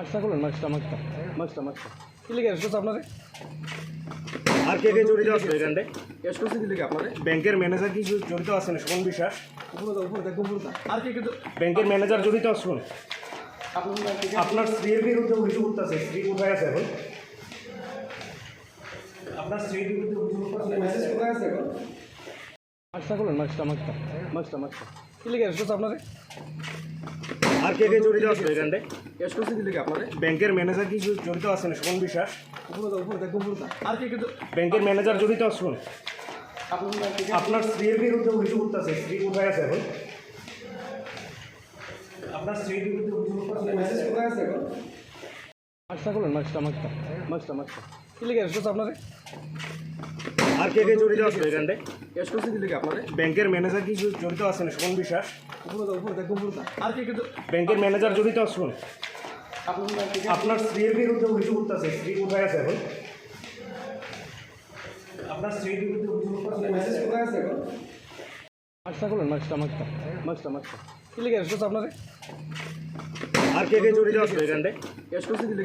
মাছটা করলেন মাছটা মাছটা মাছটা মাছটা কি লিখে এসেছে আপনারে? আর কে কে জড়িত আছে এখানে এস করছে কি লিখে আপনারে? ব্যাংকের ম্যানেজার কি জড়িত আছেন সুমন বিশ্বাস উপরে দাও উপরে দেখো উপরে। আর কে কিন্তু ব্যাংকের ম্যানেজার জড়িত আছেন আপনার স্ত্রীর বিরুদ্ধে অভিযোগ উঠতেছে স্ত্রী কোথায় আছে এখন? আপনার স্ত্রীর বিরুদ্ধে অভিযোগ উঠতেছে মেসেজ কোথায় আছে এখন? করলেন কি লিখে এসেছে আপনারে? আর কে কে জড়িত আছে এখানে এস করছে কি লিখে আপনারে? ব্যাংকের ম্যানেজার কি জড়িত আছেন? সুমন বিশ্বাস। আর কি কিন্তু ব্যাংকের ম্যানেজার জড়িত আছেন? আপনার আপনার স্ত্রীর বিরুদ্ধে অভিযোগ উঠতেছে। স্ত্রী কোথায় আছে এখন? আপনার স্ত্রীর বিরুদ্ধে অভিযোগ উঠতেছে। মেসেজ কোথায় আছে এখন? মাছটা করলেন মাছটা মাছটা মাছটা মাছটা কি লিখে এসেছে আপনারে? আর কে কে জড়িত আছে এখানে কি ব্যাংকের ম্যানেজার কি জড়িত আছেন? সুমন বিশ্বাস। আর কি কিন্তু ব্যাংকের ম্যানেজার জড়িত আছেন? আপনার আপনার স্ত্রীর বিরুদ্ধে অভিযোগ উঠতেছে। স্ত্রী কোথায় আছে এখন? আপনার স্ত্রীর বিরুদ্ধে অভিযোগ উঠতেছে। মেসেজ কোথায় আছে এখন? কি লিখে আর কে কে জড়িত আছে এখানে কি